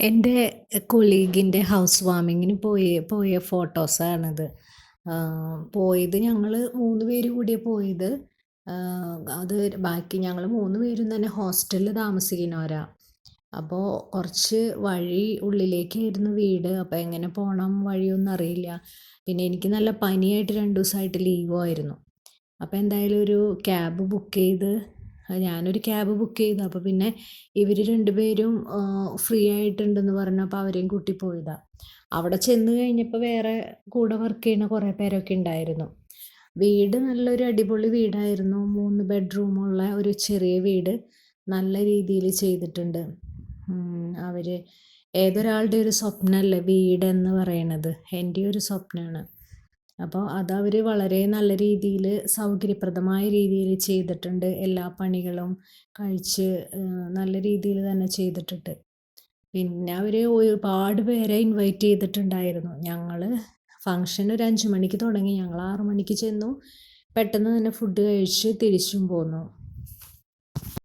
എന്റെ കൊളീഗിന്റെ ഹൗസ് വാമിങ്ങിന് പോയ പോയ ഫോട്ടോസാണിത് പോയത് ഞങ്ങൾ മൂന്ന് പേര് കൂടിയാണ് പോയത്. അത് ബാക്കി ഞങ്ങൾ മൂന്ന് പേരും തന്നെ ഹോസ്റ്റലിൽ താമസിക്കുന്നവരാണ് അപ്പോൾ കുറച്ച് വഴി ഉള്ളിലേക്കായിരുന്നു വീട്. അപ്പോൾ എങ്ങനെ പോകണം വഴിയൊന്നും അറിയില്ല. പിന്നെ എനിക്ക് നല്ല പനിയായിട്ട് രണ്ട് ദിവസമായിട്ട് ലീവായിരുന്നു അപ്പോൾ എന്തായാലും ഒരു ക്യാബ് ബുക്ക് ചെയ്ത് ഞാനൊരു ക്യാബ് ബുക്ക് ചെയ്തു. അപ്പോൾ പിന്നെ ഇവർ രണ്ടുപേരും ഫ്രീ ആയിട്ടുണ്ടെന്ന് പറഞ്ഞു. അപ്പോൾ അവരെയും കൂട്ടി പോയതാണ് അവിടെ ചെന്ന് കഴിഞ്ഞപ്പോൾ വേറെ കൂടെ വർക്ക് ചെയ്യുന്ന കുറേ പേരൊക്കെ ഉണ്ടായിരുന്നു. വീട് നല്ലൊരു അടിപൊളി വീടായിരുന്നു. മൂന്ന് ബെഡ്റൂമുള്ള ഒരു ചെറിയ വീട് നല്ല രീതിയിൽ ചെയ്തിട്ടുണ്ട്. അവർ ഏതൊരാളുടെ ഒരു സ്വപ്നമല്ലേ വീടെന്ന് പറയണത്? എന്റെ ഒരു സ്വപ്നമാണ് അപ്പോൾ അതവർ വളരെ നല്ല രീതിയിൽ സൗകര്യപ്രദമായ രീതിയിൽ ചെയ്തിട്ടുണ്ട്. എല്ലാ പണികളും കഴിച്ച് നല്ല രീതിയിൽ തന്നെ ചെയ്തിട്ടുണ്ട് പിന്നെ അവർ ഒരുപാട് പേരെ ഇൻവൈറ്റ് ചെയ്തിട്ടുണ്ടായിരുന്നു. ഞങ്ങൾ ഫംഗ്ഷൻ ഒരു അഞ്ച് മണിക്ക് തുടങ്ങി. ഞങ്ങൾ ആറ് മണിക്ക് ചെന്നു. പെട്ടെന്ന് തന്നെ ഫുഡ് കഴിച്ച് തിരിച്ചും പോന്നു.